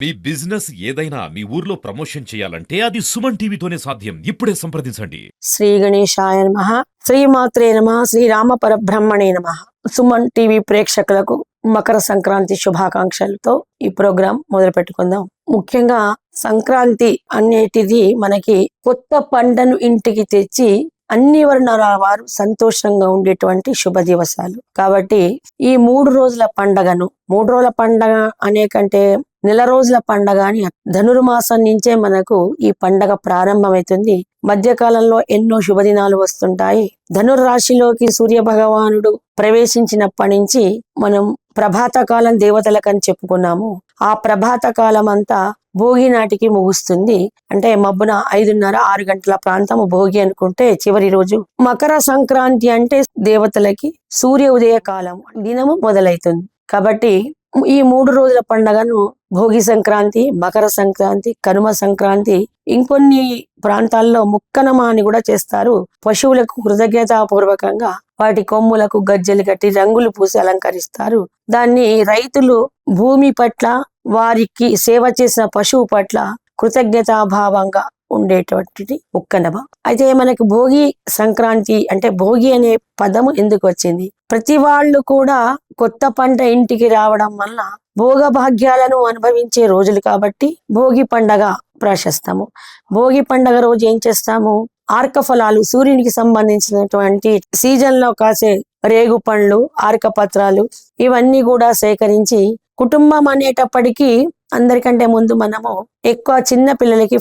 మీ business ఏదైనా మీ ఊర్లో promotion చేయాలంటే అది సుమన్ టీవీతోనే సాధ్యం. ఇప్పుడే సంప్రదించండి. శ్రీ గణేశాయ నమ. శ్రీమాత్రే నమ. శ్రీరామ పరబ్రహ్మణే నమ. సుమన్ టీవీ ప్రేక్షకులకు మకర సంక్రాంతి శుభాకాంక్షలతో ఈ ప్రోగ్రాం మొదలు పెట్టుకుందాం ముఖ్యంగా సంక్రాంతి అనేటిది మనకి కొత్త పంటను ఇంటికి తెచ్చి అన్ని వర్ణాల వారు సంతోషంగా ఉండేటువంటి శుభ దివసాలు. కాబట్టి ఈ మూడు రోజుల పండగను మూడు రోజుల పండగ అనే కంటే నెల రోజుల పండగ అని ధనుర్మాసం నుంచే మనకు ఈ పండగ ప్రారంభమవుతుంది. మధ్యకాలంలో ఎన్నో శుభదినాలు వస్తుంటాయి. ధనుర్ రాశిలోకి సూర్య భగవానుడు ప్రవేశించినప్పటి నుంచి మనం ప్రభాత కాలం దేవతలకని చెప్పుకున్నాము. ఆ ప్రభాత కాలం అంతా భోగి నాటికి ముగుస్తుంది. అంటే మబ్బున ఐదున్నర ఆరు గంటల ప్రాంతం భోగి అనుకుంటే చివరి రోజు. మకర సంక్రాంతి అంటే దేవతలకి సూర్య ఉదయ కాలం దినము మొదలైతుంది. కాబట్టి ఈ మూడు రోజుల పండగను భోగి సంక్రాంతి మకర సంక్రాంతి కనుమ సంక్రాంతి ఇంకొన్ని ప్రాంతాల్లో ముక్కనమ అని కూడా చేస్తారు. పశువులకు కృతజ్ఞతాపూర్వకంగా వాటి కొమ్ములకు గజ్జలు కట్టి రంగులు పూసి అలంకరిస్తారు. దాన్ని రైతులు భూమి పట్ల వారికి సేవ చేసిన పశువు పట్ల కృతజ్ఞతాభావంగా ఉండేటువంటిది ముక్కనమ అయితే మనకి భోగి సంక్రాంతి అంటే భోగి అనే పదము ఎందుకు వచ్చింది? ప్రతి వాళ్ళు కూడా కొత్త పంట ఇంటికి రావడం వల్ల భోగ భాగ్యాలను అనుభవించే రోజులు కాబట్టి భోగి పండగ ప్రశస్తము. భోగి పండగ రోజు ఏం చేస్తాము? ఆర్క ఫలాలు సూర్యునికి సంబంధించినటువంటి సీజన్లో కాసే రేగు పండ్లు ఆర్క పత్రాలు ఇవన్నీ కూడా సేకరించి కుటుంబం అనేటప్పటికీ అందరికంటే ముందు మనము ఎక్కువ చిన్న పిల్లలకి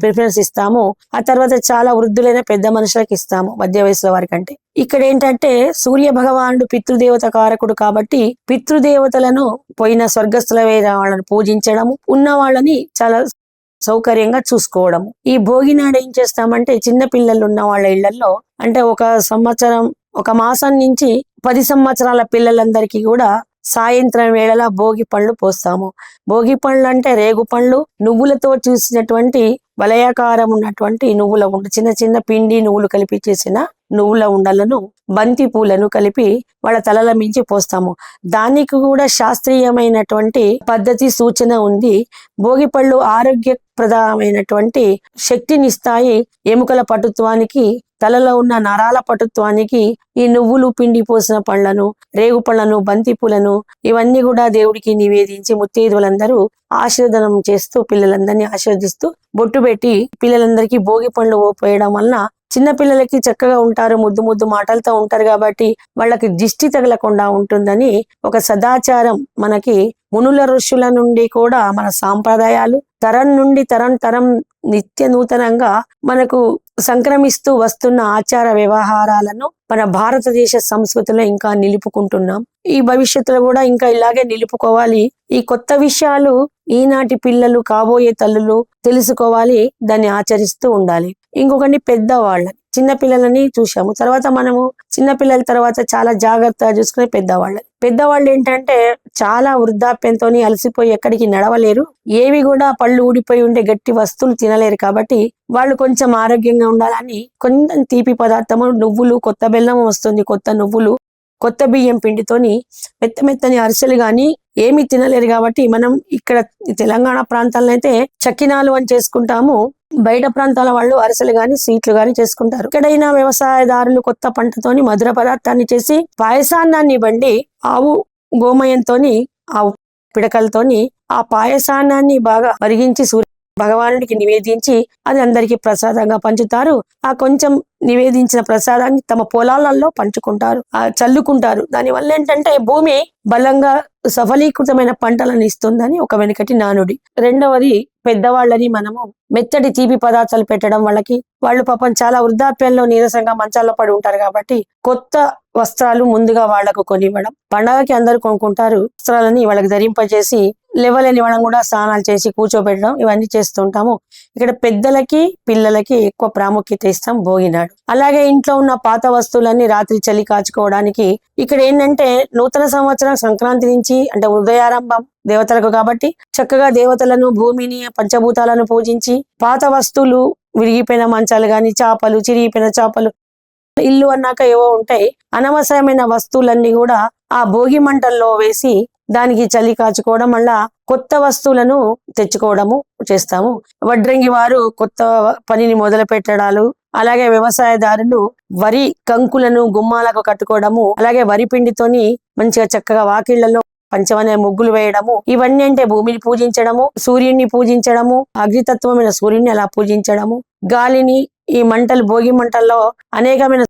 ప్రిఫరెన్స్ ఇస్తాము. ఆ తర్వాత చాలా వృద్ధులైన పెద్ద మనుషులకు ఇస్తాము మధ్య వయసులో వారి కంటే ఇక్కడ ఏంటంటే సూర్య భగవానుడు పితృదేవత కారకుడు కాబట్టి పితృదేవతలను పోయిన స్వర్గస్థుల వాళ్ళని పూజించడము ఉన్న వాళ్ళని చాలా సౌకర్యంగా చూసుకోవడం ఈ భోగి నాడు ఏం చేస్తామంటే చిన్న పిల్లలు ఉన్న వాళ్ళ ఇళ్ళలో అంటే ఒక సంవత్సరం ఒక మాసం నుంచి పది సంవత్సరాల పిల్లలందరికీ కూడా సాయంత్రం వేళలా భోగి పండ్లు పోస్తాము. భోగి పండ్లు అంటే రేగు పండ్లు నువ్వులతో చూసినటువంటి వలయాకారం ఉన్నటువంటి నువ్వుల ఉండ చిన్న చిన్న పిండి నువ్వులు కలిపి చేసిన నువ్వుల ఉండలను బంతి పూలను కలిపి వాళ్ళ తలల మించి పోస్తాము. దానికి కూడా శాస్త్రీయమైనటువంటి పద్ధతి సూచన ఉంది. భోగి పళ్ళు ఆరోగ్యప్రదమైనటువంటి శక్తినిస్తాయి. ఎముకల పటుత్వానికి తలలో ఉన్న నరాల పటుత్వానికి ఈ నువ్వులు పిండి పోసిన పళ్ళను రేగు పళ్ళను బంతి పూలను ఇవన్నీ కూడా దేవుడికి నివేదించి ముత్తైదువులందరూ ఆశీర్వదనం చేస్తూ పిల్లలందరినీ ఆశీర్వదిస్తూ బొట్టు పెట్టి పిల్లలందరికీ భోగి పండ్లు పోయడం వలన చిన్న పిల్లలకి చక్కగా ఉంటారు ముద్దు ముద్దు మాటలతో ఉంటారు కాబట్టి వాళ్ళకి దిష్టి తగలకుండా ఉంటుందని ఒక సదాచారం మనకి మునుల ఋషుల నుండి కూడా మన సాంప్రదాయాలు తరం నుండి తరం తరం నిత్య నూతనంగా మనకు సంక్రమిస్తూ వస్తున్న ఆచార వ్యవహారాలను మన భారతదేశ సంస్కృతిలో ఇంకా నిలుపుకుంటున్నాం. ఈ భవిష్యత్తులో కూడా ఇంకా ఇలాగే నిలుపుకోవాలి. ఈ కొత్త విషయాలు ఈనాటి పిల్లలు కాబోయే తల్లులు తెలుసుకోవాలి దాన్ని ఆచరిస్తూ ఉండాలి. ఇంకొకటి పెద్దవాళ్ళని చిన్న పిల్లలని చూసాము తర్వాత మనము చిన్న పిల్లల తర్వాత చాలా జాగ్రత్తగా చూసుకునే పెద్దవాళ్ళని పెద్దవాళ్ళు ఏంటంటే చాలా వృద్ధాప్యంతో అలసిపోయి ఎక్కడికి నడవలేరు. ఏవి కూడా పళ్ళు ఊడిపోయి ఉండే గట్టి వస్తువులు తినలేరు కాబట్టి వాళ్ళు కొంచెం ఆరోగ్యంగా ఉండాలని కొంచెం తీపి పదార్థము నువ్వులు కొత్త బెల్లం వస్తుంది. కొత్త నువ్వులు కొత్త బియ్యం పిండితోని మెత్త మెత్తని అరిసెలు గాని ఏమి తినలేరు కాబట్టి మనం ఇక్కడ తెలంగాణ ప్రాంతాల్లో అయితే చక్కినాలు అని చేసుకుంటాము. బయట ప్రాంతాల వాళ్ళు అరిసెలు గాని స్వీట్లు గాని చేసుకుంటారు. ఎక్కడైనా వ్యవసాయదారులు కొత్త పంటతోని మధుర పదార్థాన్ని చేసి పాయసాన్నాన్ని బండి ఆవు గోమయంతోని ఆవు పిడకలతోని ఆ పాయసాన్నాన్ని బాగా మరిగించి సూర్య భగవానుడికి నివేదించి అది అందరికీ ప్రసాదంగా పంచుతారు. ఆ కొంచెం నివేదించిన ప్రసాదాన్ని తమ పొలాలలో పంచుకుంటారు. ఆ చల్లుకుంటారు. దాని వల్ల ఏంటంటే భూమి బలంగా సఫలీకృతమైన పంటలను ఇస్తుందని ఒక వెనుకటి నానుడి. రెండవది పెద్దవాళ్ళని మనము మెత్తటి తీపి పదార్థాలు పెట్టడం వాళ్ళకి వాళ్ళు పాపం చాలా వృద్ధాప్యంలో నీరసంగా మంచాల్లో పడి ఉంటారు కాబట్టి కొత్త వస్త్రాలు ముందుగా వాళ్ళకు కొనివ్వడం. పండగకి అందరూ కొనుక్కుంటారు. వస్త్రాలని వాళ్ళకి ధరింపజేసి లెవెలని వాళ్ళని కూడా స్నానాలు చేసి కూర్చోబెట్టడం ఇవన్నీ చేస్తుంటాము. ఇక్కడ పెద్దలకి పిల్లలకి ఎక్కువ ప్రాముఖ్యత ఇస్తాం భోగినాడు అలాగే ఇంట్లో ఉన్న పాత వస్తువులన్నీ రాత్రి చలి కాచుకోవడానికి ఇక్కడ ఏంటంటే నూతన సంవత్సరం సంక్రాంతి నుంచి అంటే ఉదయారంభం దేవతలకు కాబట్టి చక్కగా దేవతలను భూమిని పంచభూతాలను పూజించి పాత వస్తువులు విరిగిపోయిన మంచాలు గాని చేపలు చిరిగిపోయిన చేపలు ఇల్లు అన్నాక ఏవో ఉంటాయి. అనవసరమైన వస్తువులన్నీ కూడా ఆ భోగి మంటల్లో వేసి దానికి చలి కాచుకోవడం మళ్ళా కొత్త వస్తువులను తెచ్చుకోవడము చేస్తాము. వడ్రంగి వారు కొత్త పనిని మొదలు పెట్టడాలు అలాగే వ్యవసాయదారులు వరి కంకులను గుమ్మాలకు కట్టుకోవడము అలాగే వరి పిండితోని మంచిగా చక్కగా వాకిళ్ళలో పంచమనే ముగ్గులు వేయడము ఇవన్నీ అంటే భూమిని పూజించడము సూర్యుడిని పూజించడము అగ్నితత్వమైన సూర్యుడిని అలా పూజించడము గాలిని ఈ మంటలు భోగి మంటల్లో అనేకమైన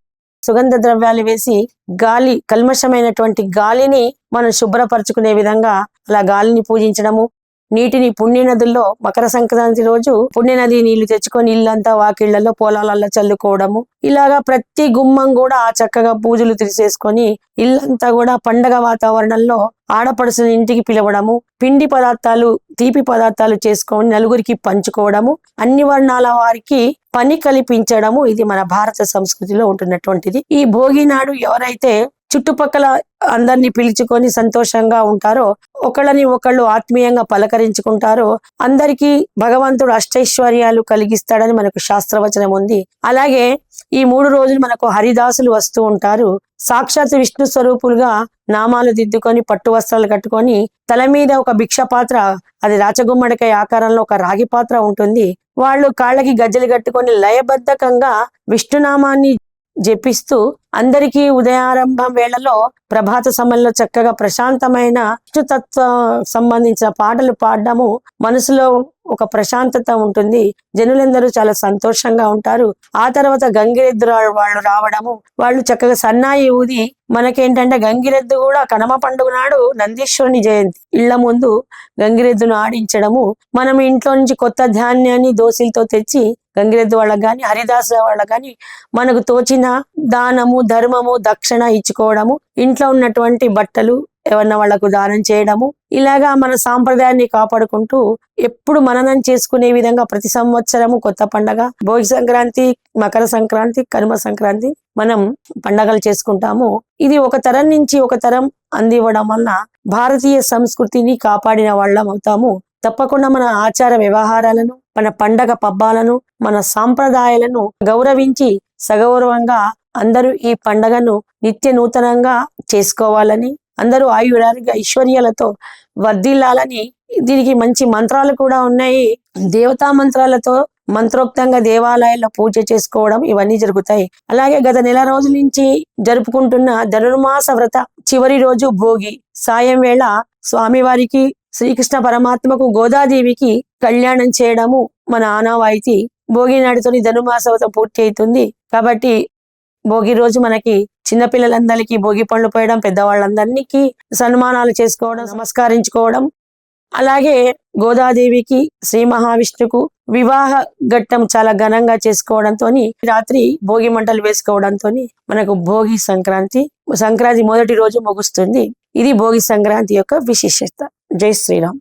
సుగంధ ద్రవ్యాలు వేసి గాలి కల్మషమైనటువంటి గాలిని మనం శుభ్రపరచుకునే విధంగా అలా గాలిని పూజించడము నీటిని పుణ్య నదుల్లో మకర సంక్రాంతి రోజు పుణ్య నది నీళ్ళు తెచ్చుకొని ఇల్లంతా వాకిళ్ళలో పొలాలలో చల్లుకోవడము. ఇలాగా ప్రతి గుమ్మం కూడా ఆ చక్కగా పూజలు తీసేసుకొని ఇల్లంతా కూడా పండగ వాతావరణంలో ఆడపడుచుని ఇంటికి పిలవడము. పిండి పదార్థాలు తీపి పదార్థాలు చేసుకొని నలుగురికి పంచుకోవడము. అన్ని వర్ణాల వారికి పని కల్పించడము. ఇది మన భారత సంస్కృతిలో ఉంటున్నటువంటిది. ఈ భోగి నాడు ఎవరైతే చుట్టుపక్కల అందరినీ పిలుచుకొని సంతోషంగా ఉంటారో ఒకళ్ళని ఒకళ్ళు ఆత్మీయంగా పలకరించుకుంటారో అందరికీ భగవంతుడు అష్టైశ్వర్యాలు కలిగిస్తాడని మనకు శాస్త్రవచనం ఉంది. అలాగే ఈ మూడు రోజులు మనకు హరిదాసులు వస్తూ ఉంటారు. సాక్షాత్ విష్ణు స్వరూపులుగా నామాలు దిద్దుకొని పట్టు వస్త్రాలు కట్టుకొని తల మీద ఒక భిక్ష పాత్ర అది రాచగుమ్మడికాయ ఆకారంలో ఒక రాగి పాత్ర ఉంటుంది. వాళ్ళు కాళ్ళకి గజ్జలు కట్టుకొని లయబద్ధకంగా విష్ణునామాన్ని జపిస్తూ అందరికీ ఉదయారంభం వేళలో ప్రభాత సమయంలో చక్కగా ప్రశాంతమైన విష్ణుతత్వ సంబంధించిన పాటలు పాడడము మనసులో ఒక ప్రశాంతత ఉంటుంది. జనులందరూ చాలా సంతోషంగా ఉంటారు. ఆ తర్వాత గంగిరెద్దు వాళ్ళు రావడము వాళ్ళు చక్కగా సన్నాయి ఊది మనకేంటంటే గంగిరెద్దు కూడా కనమ పండుగ నాడు నందీశ్వరుని జయంతి. ఇళ్ళ ముందు గంగిరెద్దును ఆడించడము మనం ఇంట్లో నుంచి కొత్త ధాన్యాన్ని దోశలతో తెచ్చి గంగిరెద్దు వాళ్ళకి కానీ హరిదాస్ వాళ్ళకి కానీ మనకు తోచిన దానము ధర్మము దక్షిణ ఇచ్చుకోవడము ఇంట్లో ఉన్నటువంటి బట్టలు ఏమన్నా వాళ్ళకు దానం చేయడము ఇలాగా మన సాంప్రదాయాన్ని కాపాడుకుంటూ ఎప్పుడు మననం చేసుకునే విధంగా ప్రతి సంవత్సరము కొత్త పండగ భోగి సంక్రాంతి మకర సంక్రాంతి కనుమ సంక్రాంతి మనం పండగలు చేసుకుంటాము. ఇది ఒక తరం నుంచి ఒక తరం అందివ్వడం వల్ల భారతీయ సంస్కృతిని కాపాడిన వాళ్ళం అవుతాము. తప్పకుండా మన ఆచార వ్యవహారాలను మన పండగ పబ్బాలను మన సాంప్రదాయాలను గౌరవించి సగౌరవంగా అందరూ ఈ పండగను నిత్య నూతనంగా చేసుకోవాలని అందరూ ఆయురారోగ్య ఐశ్వర్యాలతో వర్ధిల్లాలని దీనికి మంచి మంత్రాలు కూడా ఉన్నాయి. దేవతా మంత్రాలతో మంత్రోక్తంగా దేవాలయాల్లో పూజ చేసుకోవడం ఇవన్నీ జరుగుతాయి. అలాగే గత నెల రోజుల నుంచి జరుపుకుంటున్న ధనుర్మాస వ్రత చివరి రోజు భోగి సాయం వేళ స్వామివారికి శ్రీకృష్ణ పరమాత్మకు గోదాదేవికి కళ్యాణం చేయడము మన ఆనవాయితీ. భోగి నాడుతోని ధనుమాసవత పూర్తి అవుతుంది కాబట్టి భోగి రోజు మనకి చిన్నపిల్లలందరికీ భోగి పండ్లు పోయడం పెద్దవాళ్ళందరికీ సన్మానాలు చేసుకోవడం నమస్కరించుకోవడం. అలాగే గోదాదేవికి శ్రీ మహావిష్ణుకు వివాహ ఘట్టం చాలా ఘనంగా చేసుకోవడంతో రాత్రి భోగి మంటలు వేసుకోవడంతో మనకు భోగి సంక్రాంతి సంక్రాంతి మొదటి రోజు ముగుస్తుంది. ఇది భోగి సంక్రాంతి యొక్క విశిష్టత జై శ్రీరామ్